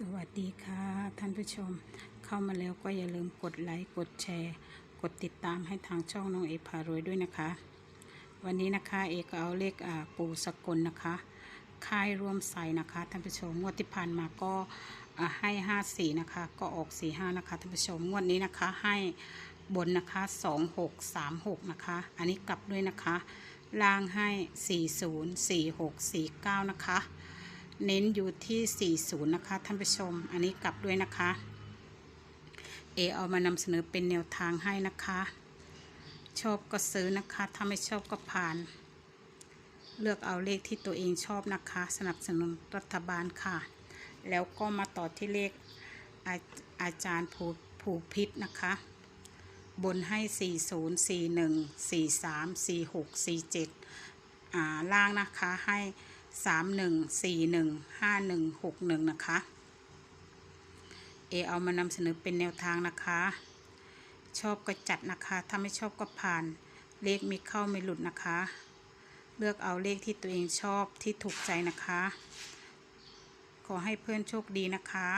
สวัสดีค่ะ ท่านผู้ชมเข้ามาแล้วก็อย่าลืมกดไลค์กดแชร์ กดติดตามให้ทางช่องน้องเอพารวยด้วยนะคะ วันนี้นะคะเอกเอาเลขอ่าปู่สกลนะคะ ค่ายร่วมใส่นะคะท่านผู้ชมงวดที่ผ่านมาก็อ่าให้ห้าสี่นะคะ ก็ออกสี่ห้านะคะท่านผู้ชมงวดนี้นะคะให้บนนะคะสองหกสามหกนะคะ อันนี้กลับด้วยนะคะ ล่างให้สี่ศูนย์สี่หกสี่เก้านะคะ เน้นอยู่ที่ 40 นะคะ ท่านผู้ชม อันนี้กลับด้วยนะคะ เอเอามานำเสนอเป็นแนวทางให้นะคะ ชอบก็ซื้อนะคะ ถ้าไม่ชอบก็ผ่าน เลือกเอาเลขที่ตัวเองชอบนะคะ สนับสนุนรัฐบาลค่ะ แล้วก็มาต่อที่เลขอาอาจารย์ผูผูพิษนะคะ บนให้ 40 41 43 46 47 อ่า ล่างนะคะให้ สามหนึ่งสี่หนึ่งห้าหนึ่งหกหนึ่งนะคะ เอเอามานำเสนอเป็นแนวทางนะคะ ชอบก็จัดนะคะ ถ้าไม่ชอบก็ผ่าน เลขมีเข้าไม่หลุดนะคะ เลือกเอาเลขที่ตัวเองชอบที่ถูกใจนะคะ ขอให้เพื่อนโชคดีนะคะ